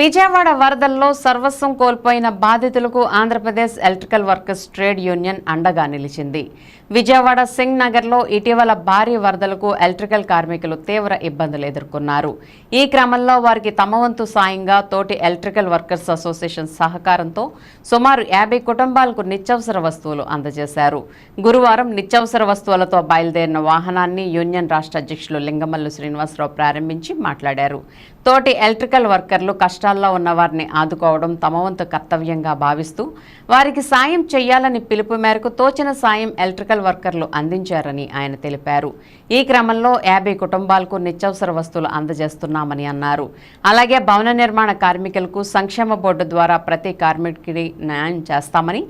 విజయవాడ వరదల్లో సర్వస్వం కోల్పోయిన బాధితులకు Andhra Pradesh electrical workers trade union అండగా నిలిచింది. విజయవాడ సింగ్ నగర్లో ఇటీవల భారీ వరదలకు ఎలక్ట్రికల్ కార్మికులు తీవ్ర ఇబ్బందులు ఎదుర్కొన్నారు. ఈ క్రమంలో వారికి తమ వంతు సాయంగా తోటి ఎలక్ట్రికల్ వర్కర్స్ అసోసియేషన్ సహకారంతో సుమారు యాభై కుటుంబాలకు నిత్యావసర వస్తువులు అందజేశారు. గురువారం నిత్యవసర వస్తువులతో బయలుదేరిన వాహనాన్ని యూనియన్ రాష్ట్ర అధ్యక్షులు లింగమల్లు శ్రీనివాసరావు ప్రారంభించి మాట్లాడారు. తోటి ఎలక్ట్రికల్ వర్కర్లు కష్ట కష్టాల్లో ఉన్న వారిని ఆదుకోవడం తమ వంతు కర్తవ్యంగా భావిస్తూ వారికి సాయం చేయాలని పిలుపు మేరకు తోచిన సాయం ఎలక్ట్రికల్ వర్కర్లు అందించారని ఆయన తెలిపారు. ఈ క్రమంలో యాభై కుటుంబాలకు నిత్యావసర వస్తువులు అందజేస్తున్నామని అన్నారు. అలాగే భవన నిర్మాణ కార్మికులకు సంక్షేమ బోర్డు ద్వారా ప్రతి కార్మికుడికి న్యాయం చేస్తామని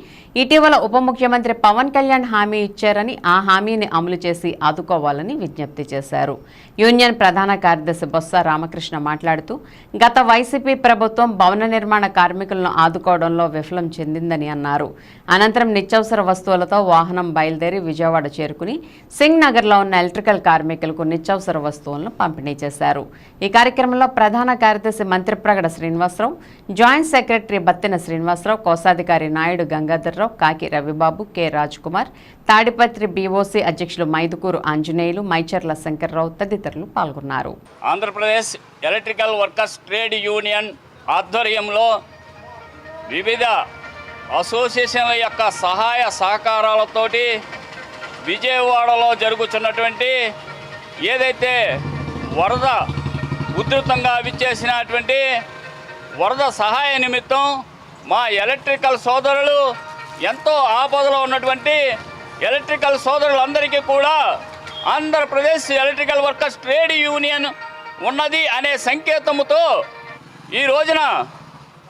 ఇటీవల ఉప ముఖ్యమంత్రి పవన్ కళ్యాణ్ హామీ ఇచ్చారని ఆ హామీని అమలు చేసి ఆదుకోవాలని విజ్ఞప్తి చేశారు. యూనియన్ ప్రధాన కార్యదర్శి బొత్స రామకృష్ణ మాట్లాడుతూ గత వైసీపీ ప్రభుత్వం భవన నిర్మాణ కార్మికులను ఆదుకోవడంలో విఫలం చెందిందని అన్నారు. అనంతరం నిత్యావసర వస్తువులతో వాహనం బయలుదేరి విజయవాడ చేరుకుని సింగ్ నగర్లో ఉన్న ఎలక్ట్రికల్ కార్మికులకు నిత్యావసర వస్తువులను పంపిణీ చేశారు. ఈ కార్యక్రమంలో ప్రధాన కార్యదర్శి మంత్రిప్రగడ శ్రీనివాసరావు జాయింట్ సెక్రటరీ బత్తిన శ్రీనివాసరావు కోశాధికారి నాయుడు గంగాధర్రావు కాకి రవిబాబు కె కుమార్ తాడిపత్రి బీఓసీ అధ్యక్షులు మైదుకూరు ఆంజనేయులు మైచర్ల శంకర్రావు తదితరులు పాల్గొన్నారు. Andhra Pradesh electrical workers trade union ఆధ్వర్యంలో వివిధ అసోసియేషన్ల యొక్క సహాయ సహకారాలతోటి విజయవాడలో జరుగుతున్నటువంటి ఏదైతే వరద ఉధృతంగా విచ్చేసినటువంటి వరద సహాయ నిమిత్తం మా ఎలక్ట్రికల్ సోదరులు ఎంతో ఆపదలో ఉన్నటువంటి ఎలక్ట్రికల్ సోదరులందరికీ కూడా Andhra Pradesh electrical workers trade union ఉన్నది అనే సంకేతముతో ఈ రోజున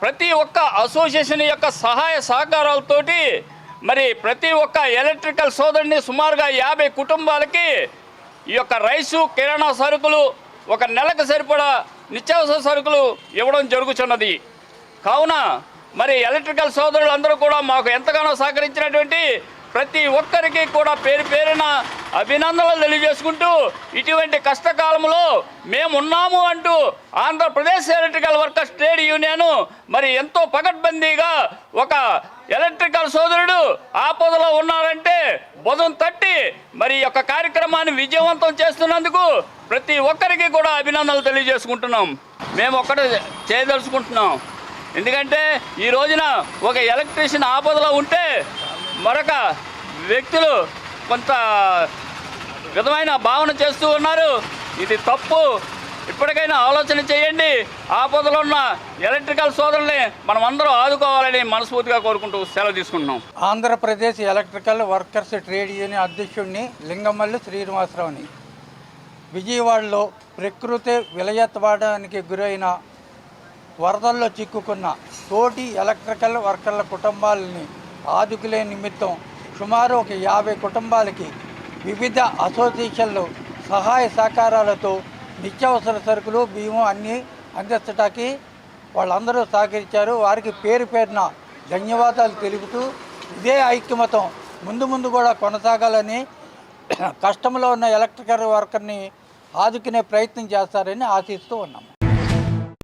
ప్రతి ఒక్క అసోసియేషన్ యొక్క సహాయ సహకారాలతోటి మరి ప్రతి ఒక్క ఎలక్ట్రికల్ సోదరుని సుమారుగా యాభై కుటుంబాలకి ఈ యొక్క రైసు కిరాణా సరుకులు ఒక నెలకు సరిపడా నిత్యావసర సరుకులు ఇవ్వడం జరుగుతున్నది కావున మరి ఎలక్ట్రికల్ సోదరులందరూ కూడా మాకు ఎంతగానో సహకరించినటువంటి ప్రతి ఒక్కరికి కూడా పేరు పేరున అభినందనలు తెలియజేసుకుంటూ ఇటువంటి కష్టకాలంలో మేమున్నాము అంటూ Andhra Pradesh electrical workers trade union మరి ఎంతో పకడ్బందీగా ఒక ఎలక్ట్రికల్ సోదరుడు ఆపదలో ఉన్నారంటే బుధం తట్టి మరి యొక్క కార్యక్రమాన్ని విజయవంతం చేస్తున్నందుకు ప్రతి ఒక్కరికి కూడా అభినందనలు తెలియజేసుకుంటున్నాం. మేము ఒక్కటే చేయదలుచుకుంటున్నాం. ఎందుకంటే ఈ రోజున ఒక ఎలక్ట్రీషియన్ ఆపదలో ఉంటే మరొక వ్యక్తులు కొంత విధమైన భావన చేస్తూ ఉన్నారు. ఇది తప్పు. ఇప్పటికైనా ఆలోచన చేయండి. ఆపదలో ఉన్న ఎలక్ట్రికల్ సోదరుల్ని మనం అందరం ఆదుకోవాలని మనస్ఫూర్తిగా కోరుకుంటూ సెలవు తీసుకుంటున్నాం. Andhra Pradesh electrical workers trade union అధ్యక్షుడిని లింగమల్లి శ్రీనివాసరావుని. విజయవాడలో ప్రకృతి విలయత్వాడానికి గురైన వరదల్లో చిక్కుకున్న తోటి ఎలక్ట్రికల్ వర్కర్ల కుటుంబాలని ఆదుకులే నిమిత్తం సుమారు ఒక యాభై కుటుంబాలకి వివిధ అసోసియేషన్లు సహాయ సహకారాలతో నిత్యావసర సరుకులు బియ్యం అన్నీ అందించటానికి వాళ్ళందరూ సహకరించారు. వారికి పేరు పేరున ధన్యవాదాలు తెలుపుతూ ఇదే ఐక్యమతం ముందు ముందు కూడా కొనసాగాలని కష్టంలో ఉన్న ఎలక్ట్రికల్ వర్కర్ని ఆదుకునే ప్రయత్నం చేస్తారని ఆశిస్తూ ఉన్నాము.